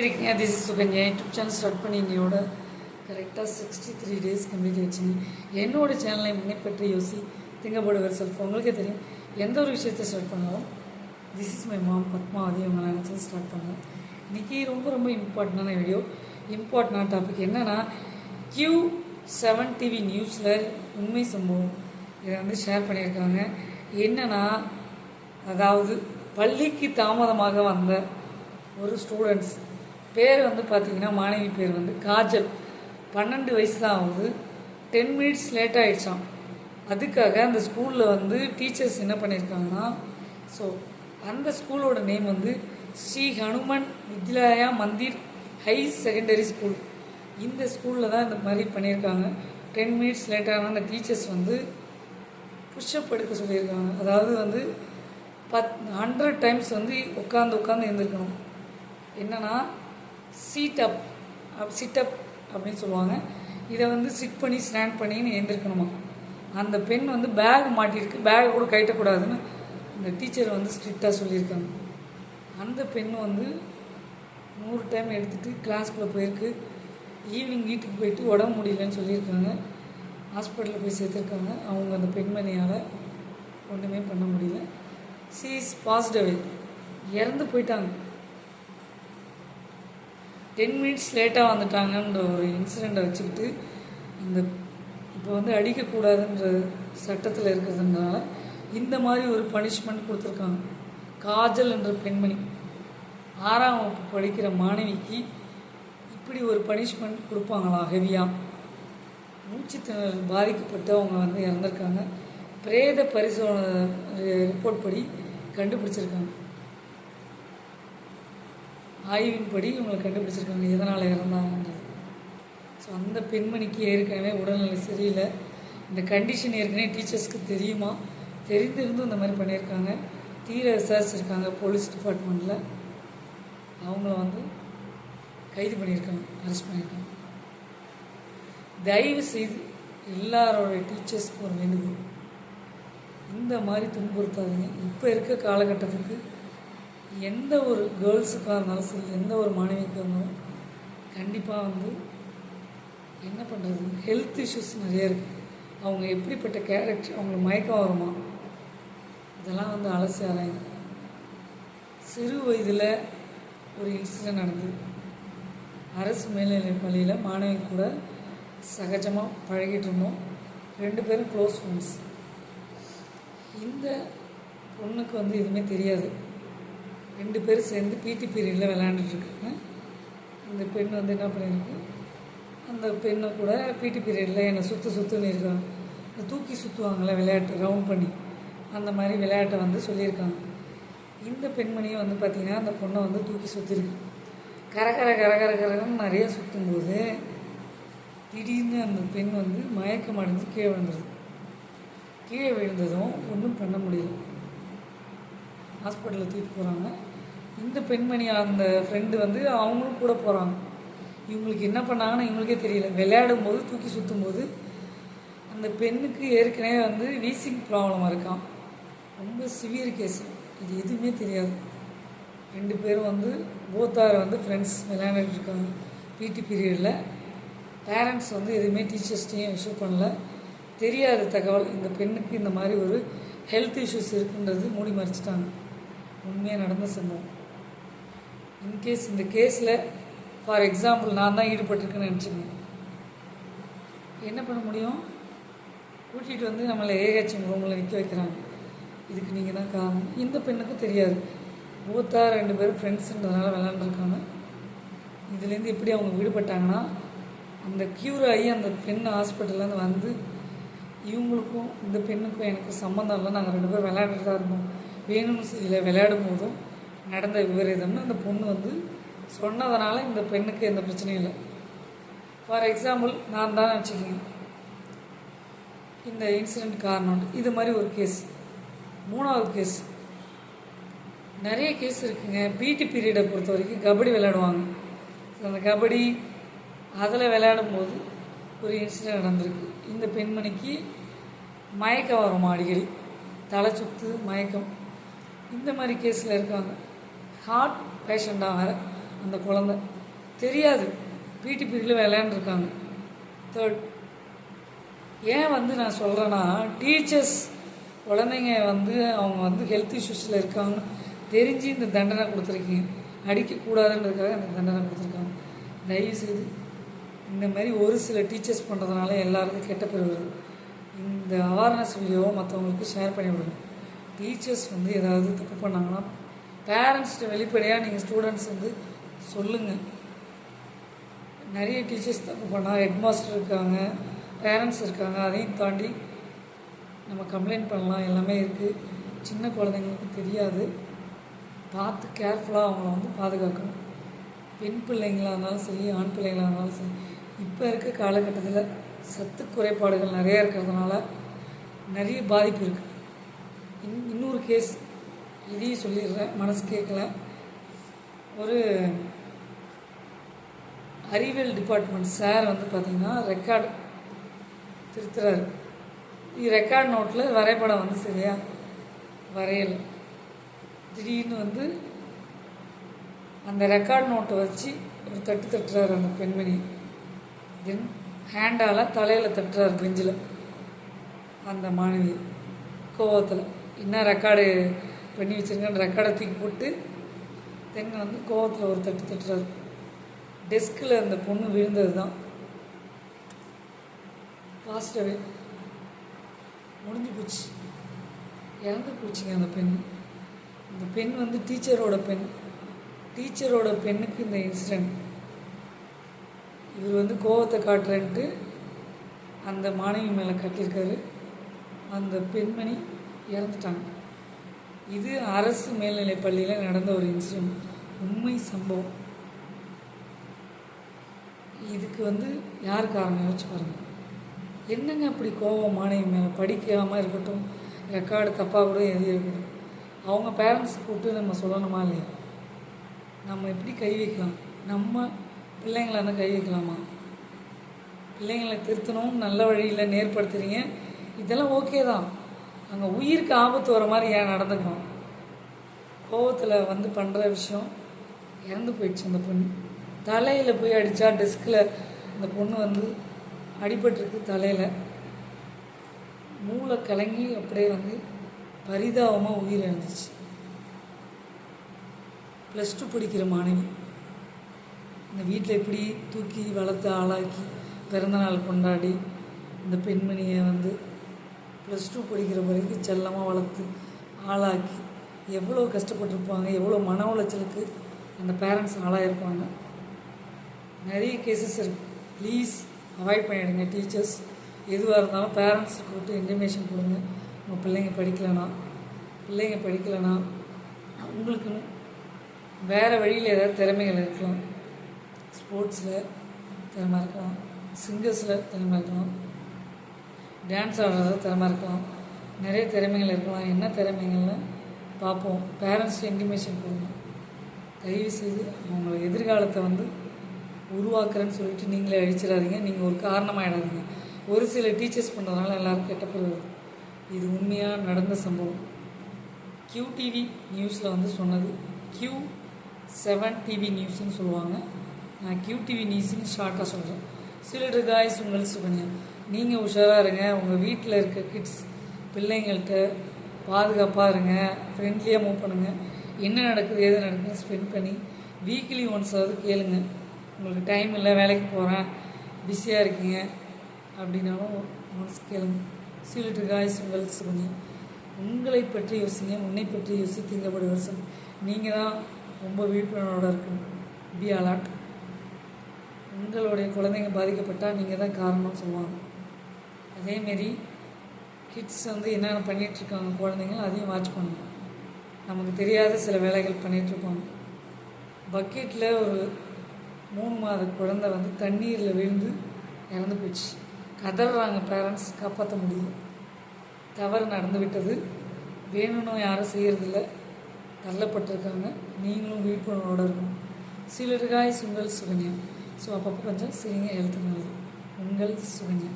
இருக்கீங்க. This is Sukanya YouTube channel start பண்ணி இன்னையோட கரெக்டாக சிக்ஸ்டி த்ரீ டேஸ் கம்ப்ளீட் ஆயிடுச்சுங்க. என்னோட சேனலை முன்னேற்றி யோசி திங்கப்படுவர் செல்ஃப் உங்களுக்கே தெரியும். எந்த ஒரு விஷயத்த ஸ்டார்ட் பண்ணாலும் this is my mom Padmavathi அவங்க நினச்சி ஸ்டார்ட் பண்ணேன். இன்றைக்கி ரொம்ப ரொம்ப இம்பார்ட்டண்டான வீடியோ இம்பார்ட்டண்டான டாபிக் என்னென்னா கியூ செவன் டிவி நியூஸில் உண்மை சம்பவம். இதை வந்து ஷேர் பண்ணியிருக்காங்க. என்னென்னா அதாவது பள்ளிக்கு தாமதமாக வந்த ஒரு ஸ்டூடெண்ட்ஸ் பேர் வந்து பார்த்தீங்கன்னா மாணவி பேர் வந்து காஜல். பன்னெண்டு வயசு தான் ஆகுது. டென் மினிட்ஸ் லேட் ஆகிடுச்சான் அதுக்காக அந்த ஸ்கூலில் வந்து டீச்சர்ஸ் என்ன பண்ணியிருக்காங்கன்னா ஸோ அந்த ஸ்கூலோட நேம் வந்து Sri Hanuman Vidyalaya Mandir high secondary school. இந்த ஸ்கூலில் தான் இந்த மாதிரி பண்ணியிருக்காங்க. டென் மினிட்ஸ் லேட்டான அந்த டீச்சர்ஸ் வந்து புஷ்அப் எடுக்க சொல்லியிருக்காங்க. அதாவது வந்து பத் ஹண்ட்ரட் டைம்ஸ் வந்து உட்காந்து உட்காந்து எழுந்திருக்கணும். என்னென்னா சீட்டப் அப் அப் சிட் அப் அப்படின்னு சொல்லுவாங்க. இதை வந்து சிட் பண்ணி ஸ்டாண்ட் பண்ணின்னு எழுந்திருக்கணுமா? அந்த பெண் வந்து பேக் மாட்டியிருக்கு. பேக் கூட கட்டக்கூடாதுன்னு அந்த டீச்சர் வந்து ஸ்ட்ரிக்டாக சொல்லியிருக்காங்க. அந்த பெண் வந்து நூறு டைம் எடுத்துகிட்டு கிளாஸ்க்குள்ளே போயிருக்கு. ஈவினிங் வீட்டுக்கு போயிட்டு உடம்பு முடியலன்னு சொல்லியிருக்காங்க. ஹாஸ்பிட்டலில் போய் சேர்த்துருக்காங்க. அவங்க அந்த பெண்மணியால் ஒன்றுமே பண்ண முடியல. சி இஸ் பாஸ்ட் அவே இறந்து போயிட்டாங்க. டென் மினிட்ஸ் லேட்டாக வந்துட்டாங்கன்ற ஒரு இன்சிடெண்ட்டை வச்சுக்கிட்டு இந்த இப்போ வந்து அடிக்கக்கூடாதுன்ற சட்டத்தில் இருக்கிறதுனால இந்த மாதிரி ஒரு பனிஷ்மெண்ட் கொடுத்துருக்காங்க. காஜல் என்ற பெண்மணி ஆறாம் வகுப்பு படிக்கிற மாணவிக்கு இப்படி ஒரு பனிஷ்மெண்ட் கொடுப்பாங்களா ஹெவியாக மூச்சு திணறல் பாதிக்கப்பட்டு அவங்க வந்து இறந்துருக்காங்க. பிரேத பரிசோதனை ரிப்போர்ட் படி கண்டுபிடிச்சிருக்காங்க. ஆய்வின்படி இவங்களை கண்டுபிடிச்சிருக்காங்க. எதனால் இறந்தாங்கன்றது ஸோ அந்த பெண்மணிக்கு ஏற்கனவே உடல்நிலை சரியில்லை. இந்த கண்டிஷன் ஏற்கனவே டீச்சர்ஸ்க்கு தெரியுமா? தெரிந்திருந்தும் இந்த மாதிரி பண்ணியிருக்காங்க. தீர விசாரிச்சிருக்காங்க போலீஸ் டிபார்ட்மெண்ட்டில் அவங்கள வந்து கைது பண்ணியிருக்காங்க அரெஸ்ட் பண்ணியிருக்காங்க. தயவு செய்து எல்லாரோடைய டீச்சர்ஸ்க்கும் ஒரு வேண்டுகோள். இந்த மாதிரி துன்புறுத்தாதீங்க. இப்போ இருக்க காலகட்டத்துக்கு எந்த ஒரு கேர்ள்ஸுக்காக இருந்தாலும் சரி எந்த ஒரு மாணவிக்காக இருந்தாலும் கண்டிப்பாக வந்து என்ன பண்ணுறது ஹெல்த் இஷ்யூஸ் நிறைய இருக்குது அவங்க எப்படிப்பட்ட கேரக்டர் அவங்களுக்கு மயக்கம் வருமா? இதெல்லாம் வந்து அலசி ஆராயுங்க சிறு வயதில் ஒரு இன்சிடென்ட் நடந்தது. அரசு மேல்நிலைப் பள்ளியில் மாணவி கூட சகஜமாக பழகிட்டு இருந்தோம். ரெண்டு பேரும் க்ளோஸ் ஃப்ரெண்ட்ஸ் இந்த பொண்ணுக்கு வந்து எதுவுமே தெரியாது. ரெண்டு பேரும் சேர்ந்து பிடி பீரியடில் விளையாண்டுட்டுருக்காங்க. அந்த பெண் வந்து என்ன பண்ணியிருக்கு அந்த பெண்ணை கூட பிடி பீரியடில் என்னை சுற்று சுற்றுன்னு இருக்காங்க. இந்த தூக்கி சுற்றுவாங்களே விளையாட்டு ரவுண்ட் பண்ணி. அந்த மாதிரி விளையாட்டை வந்து சொல்லியிருக்காங்க. இந்த பெண்மணியை வந்து பார்த்திங்கன்னா அந்த பொண்ணை வந்து தூக்கி சுற்றிருக்கு கர கர கர கர நிறைய சுற்றும்போது திடீர்னு அந்த பெண் வந்து மயக்கம் அடைஞ்சு கீழே விழுந்துருது. கீழே விழுந்ததும் ஒன்றும் பண்ண முடியல. ஹாஸ்பிட்டலில் தூக்கிட்டு போகிறாங்க இந்த பெண்மணி அந்த ஃப்ரெண்டு வந்து அவங்களும் கூட போகிறாங்க இவங்களுக்கு என்ன பண்ணாங்கன்னு இவங்களுக்கே தெரியல. விளையாடும் போது தூக்கி சுற்றும் போது அந்த பெண்ணுக்கு ஏற்கனவே வந்து வீசிங் ப்ராப்ளம் இருக்கான் ரொம்ப சிவியர் கேஸ் இது எதுவுமே தெரியாது. ரெண்டு பேரும் வந்து போத்தார் வந்து ஃப்ரெண்ட்ஸ் விளையாண்டுட்டு இருக்காங்க. பிடி பீரியடில் பேரண்ட்ஸ் வந்து எதுவுமே டீச்சர்ஸ்டையும் இஷ்யூ பண்ணல. தெரியாத தகவல். இந்த பெண்ணுக்கு இந்த மாதிரி ஒரு ஹெல்த் இஷ்யூஸ் இருக்குன்றது மூடி மறைச்சிட்டாங்க. உண்மையாக நடந்த சம்பவம். இன்கேஸ் இந்த கேஸில் ஃபார் எக்ஸாம்பிள் நான் தான் ஈடுபட்டிருக்கேன்னு நினச்சிங்க என்ன பண்ண முடியும்? கூட்டிகிட்டு வந்து நம்மளை ஏஹெச்எம் ரூமில் நிற்க வைக்கிறாங்க. இதுக்கு நீங்கள் தான் காரணம். இந்த பெண்ணுக்கும் தெரியாது. மூத்தா ரெண்டு பேரும் ஃப்ரெண்ட்ஸுன்றதுனால விளாண்டுருக்காங்க இதுலேருந்து எப்படி அவங்க விடுபட்டாங்கன்னா அந்த க்யூர் ஆகி அந்த பெண் ஹாஸ்பிட்டல்லேருந்து வந்து இவங்களுக்கும் இந்த பெண்ணுக்கும் எனக்கு சம்மந்தம் இல்லை. நாங்கள் ரெண்டு பேரும் விளையாண்டுட்டு தான் இருந்தோம் வேணும்னு செய்யல விளையாடும் போதும். நடந்த விபரீதம்னு அந்த பொண்ணு வந்து சொன்னதுனால இந்த பெண்ணுக்கு எந்த பிரச்சனையும் இல்லை. ஃபார் எக்ஸாம்பிள் நான் தான் வச்சுக்கோங்க. இந்த இன்சிடெண்ட் காரணம் இது மாதிரி ஒரு கேஸ் மூணாவது கேஸ் நிறைய கேஸ் இருக்குங்க. பிடி பீரியடை பொறுத்த வரைக்கும் கபடி விளையாடுவாங்க. அந்த கபடி அதில் விளையாடும் போது ஒரு இன்சிடென்ட் நடந்திருக்கு. இந்த பெண்மணிக்கு மயக்கம் வருமா அடிக்கடி தலை சுத்து மயக்கம் இந்த மாதிரி கேஸில் இருக்காங்க. ஹார்ட் பேஷண்ட்டாக வேறு அந்த குழந்தை. தெரியாது. பிடி பீரியடில் விளையாண்டுருக்காங்க. தேர்ட் ஏன் வந்து நான் சொல்கிறேன்னா டீச்சர்ஸ் குழந்தைங்க வந்து அவங்க வந்து ஹெல்த் இஷ்யூஸில் இருக்காங்கன்னு தெரிஞ்சு இந்த தண்டனை கொடுத்துருக்கீங்க. அடிக்கக்கூடாதுன்றதுக்காக அந்த தண்டனை கொடுத்துருக்காங்க. தயவுசெய்து இந்த மாதிரி ஒரு சில டீச்சர்ஸ் பண்ணுறதுனால எல்லாருக்கும் கெட்ட பேர் வருது. இந்த அவேர்னஸ் வீடியோவை மற்றவங்களுக்கு ஷேர் பண்ணி விடுங்க. டீச்சர்ஸ் வந்து ஏதாவது தப்பு பண்ணாங்கன்னா பேரண்ட்ஸ்கிட்ட வெளிப்படையாக நீங்கள் ஸ்டூடெண்ட்ஸ் வந்து சொல்லுங்கள் நிறைய டீச்சர்ஸ் தப்பு பண்ணால் ஹெட் மாஸ்டர் இருக்காங்க பேரண்ட்ஸ் இருக்காங்க அதையும் தாண்டி நம்ம கம்ப்ளைண்ட் பண்ணலாம் எல்லாமே இருக்குது சின்ன குழந்தைங்களுக்கு தெரியாது. பார்த்து கேர்ஃபுல்லாக அவங்கள வந்து பாதுகாக்கணும். பெண் பிள்ளைங்களாக இருந்தாலும் சரி ஆண் பிள்ளைங்களாக இருந்தாலும் சரி இப்போ இருக்க காலகட்டத்தில் சத்து குறைபாடுகள் நிறைய இருக்கிறதுனால நிறைய பாதிப்பு இருக்குது இன் இன்னொரு கேஸ் இதையும் சொல்லிடுறேன் மனசு கேட்கல. ஒரு அறிவியல் டிபார்ட்மெண்ட் சார் வந்து பார்த்திங்கன்னா ரெக்கார்டு திருத்துறாரு. ரெக்கார்ட் நோட்டில் வரைபடம் வந்து சரியா வரையலை. திடீர்னு வந்து அந்த ரெக்கார்ட் நோட்டை வச்சு ஒரு தட்டு தட்டுறாரு அந்த பெண்மணி. தென் ஹேண்டால் தலையில் தட்டுறாரு பெஞ்சில் அந்த மாணவி கோவத்தில். என்ன ரெக்கார்டு பண்ணி வச்சுருங்கன்னு ரெக்கார்டை தூக்கி போட்டு தென்னை வந்து கோவத்தில் ஒரு தட்டு தட்டுறாரு. டெஸ்கில் அந்த பொண்ணு விழுந்தது தான் பாஸ்டவே முடிஞ்சு போச்சு. இறந்து போச்சுங்க அந்த பெண். அந்த பெண் வந்து டீச்சரோட பெண். டீச்சரோட பெண்ணுக்கு இந்த இன்சிடெண்ட் இவர் வந்து கோவத்தை காட்டுறேன்ட்டு அந்த மாணவி மேலே கட்டியிருக்காரு. அந்த பெண்மணி இறந்துட்டாங்க. இது அரசு மேல்நிலைப் பள்ளியில் நடந்த ஒரு இன்சிடென்ட். உண்மை சம்பவம். இதுக்கு வந்து யார் காரணம் யோசிச்சு பாருங்கள் என்னங்க அப்படி கோவம்? மாணவி மேலே படிக்காமல் இருக்கட்டும் ரெக்கார்டு தப்பாக கூட எது இருக்கட்டும். அவங்க பேரண்ட்ஸ் கூப்பிட்டு நம்ம சொல்லணுமா இல்லையா? நம்ம எப்படி கை வைக்கலாம்? நம்ம பிள்ளைங்கள வந்து கை வைக்கலாமா? பிள்ளைங்களை திருத்தணும் நல்ல வழியில் நேர்படுத்துகிறீங்க இதெல்லாம் ஓகே தான். அங்கே உயிருக்கு ஆபத்து வர மாதிரி ஏன் நடந்துக்கணும் கோவத்தில் வந்து பண்ணுற விஷயம் இறந்து போயிடுச்சு அந்த பொண்ணு. தலையில் போய் அடித்தா டெஸ்கில் அந்த பொண்ணு வந்து அடிபட்டிருக்கு தலையில். மூளை கலங்கி அப்படியே வந்து பரிதாபமாக உயிர் இழந்துச்சு. ப்ளஸ் டூ படிக்கிற மாணவி. இந்த வீட்டில் எப்படி தூக்கி வளர்த்து ஆளாக்கி பிறந்தநாள் கொண்டாடி இந்த பெண்மணியை வந்து ப்ளஸ் டூ படிக்கிற வரைக்கும் செல்லமாக வளர்த்து ஆளாக்கி எவ்வளோ கஷ்டப்பட்டிருப்பாங்க எவ்வளோ மன உளைச்சலுக்கு அந்த பேரண்ட்ஸ் ஆளாயிருப்பாங்க. நிறைய கேசஸ் இருக்குது ப்ளீஸ் அவாய்ட் பண்ணிவிடுங்க டீச்சர்ஸ் எதுவாக இருந்தாலும் பேரண்ட்ஸ் கூப்பிட்டு இன்டிமேஷன் கொடுங்க. உங்கள் பிள்ளைங்க படிக்கலைனா பிள்ளைங்க படிக்கலைனா உங்களுக்குன்னு வேறு வழியில் ஏதாவது திறமைகள் இருக்கலாம். ஸ்போர்ட்ஸில் திறமை இருக்கலாம். சிங்கர்ஸில் திறமை இருக்கலாம். டான்ஸ் ஆடுறது திறமை இருக்கலாம். நிறைய திறமைகள் இருக்கலாம். என்ன திறமைகள்னு பார்ப்போம். பேரண்ட்ஸ் இன்டிமேஷன் கொடுங்க. தயவு செய்து அவங்களோட எதிர்காலத்தை வந்து உருவாக்குறேன்னு சொல்லிட்டு நீங்களே அழிச்சிடாதீங்க. நீங்கள் ஒரு காரணமாகிடாதீங்க ஒரு சில டீச்சர்ஸ் பண்ணுறதுனால எல்லாரும் கெட்ட பேர் இது உண்மையாக நடந்த சம்பவம். கியூ டிவி நியூஸில் வந்து சொன்னது. கியூ செவன் டிவி நியூஸ்னு சொல்லுவாங்க. நான் கியூ டிவி நியூஸ்னு ஷார்ட்டாக சொல்கிறேன் சிலிட்ரு காய்ஸ் உங்கள் சுகன்யா நீங்கள் உஷாராக இருங்க. உங்கள் வீட்டில் இருக்க கிட்ஸ் பிள்ளைங்கள்ட்ட பாதுகாப்பாக இருங்க. ஃப்ரெண்ட்லியாக மூவ் பண்ணுங்கள் என்ன நடக்குது எது நடக்குதுன்னு ஸ்பெண்ட் பண்ணி வீக்லி ஒன்ஸ் ஆகுது கேளுங்க. உங்களுக்கு டைம் இல்லை வேலைக்கு போகிறேன் பிஸியாக இருக்கீங்க அப்படின்னாலும் ஒன்ஸ் கேளுங்க. சீலிட்டு காய்ஸ் கேர்ள்ஸ் கொஞ்சம் உங்களை பற்றி யோசிங்க உன்னை பற்றி யோசித்தீங்கப்படி வருஷம் நீங்கள் தான் ரொம்ப விழிப்புணர்வோடு இருக்கணும். பி அலாட் உங்களுடைய குழந்தைங்க பாதிக்கப்பட்டால் நீங்கள் தான் காரணம்னு சொல்லுவாங்க. அதேமாரி கிட்ஸ் வந்து என்னென்ன பண்ணிகிட்ருக்காங்க குழந்தைங்க அதையும் வாட்ச் பண்ணணும். நமக்கு தெரியாத சில வேலைகள் பண்ணிகிட்ருப்பாங்க பக்கெட்டில் ஒரு மூணு மாத குழந்தை வந்து தண்ணீரில் விழுந்து இறந்து போச்சு கதறாங்க பேரண்ட்ஸ் காப்பாற்ற முடியல. தவறு நடந்து விட்டது. வேணும்னு யாரும் செய்கிறதில்ல தள்ளப்பட்டிருக்காங்க. நீங்களும் விழிப்புணர்வோடு இருக்கணும். சிலருக்காய் சுங்கள் சுகன்யா. ஸோ அப்பப்போ கொஞ்சம் சிரிங்க ஹெல்த்துக்கு நல்லது உங்கள் சுகன்யா.